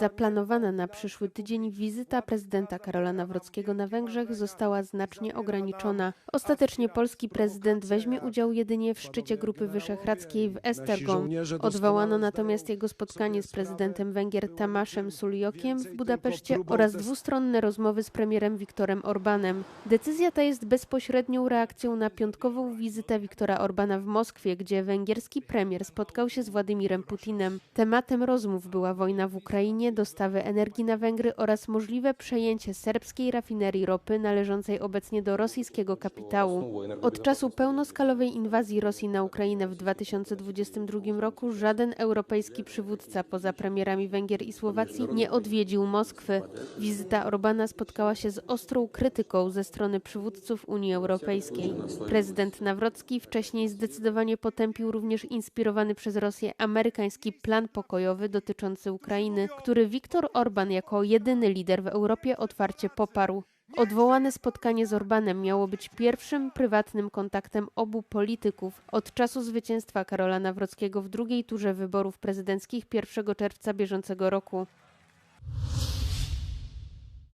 Zaplanowana na przyszły tydzień wizyta prezydenta Karola Nawrockiego na Węgrzech została znacznie ograniczona. Ostatecznie polski prezydent weźmie udział jedynie w szczycie Grupy Wyszehradzkiej w Esztergom. Odwołano natomiast jego spotkanie z prezydentem Węgier Tamaszem Suljokiem w Budapeszcie oraz dwustronne rozmowy z premierem Viktorem Orbanem. Decyzja ta jest bezpośrednią reakcją na piątkową wizytę Viktora Orbana w Moskwie, gdzie węgierski premier spotkał się z Władimirem Putinem. Tematem rozmów była wojna w Ukrainie, dostawy energii na Węgry oraz możliwe przejęcie serbskiej rafinerii ropy należącej obecnie do rosyjskiego kapitału. Od czasu pełnoskalowej inwazji Rosji na Ukrainę w 2022 roku żaden europejski przywódca poza premierami Węgier i Słowacji nie odwiedził Moskwy. Wizyta Orbana spotkała się z ostrą krytyką ze strony przywódców Unii Europejskiej. Prezydent Nawrocki wcześniej zdecydowanie potępił również inspirowany przez Rosję amerykański plan pokojowy dotyczący Ukrainy, który Viktor Orban jako jedyny lider w Europie otwarcie poparł. Odwołane spotkanie z Orbanem miało być pierwszym prywatnym kontaktem obu polityków od czasu zwycięstwa Karola Nawrockiego w drugiej turze wyborów prezydenckich 1 czerwca bieżącego roku.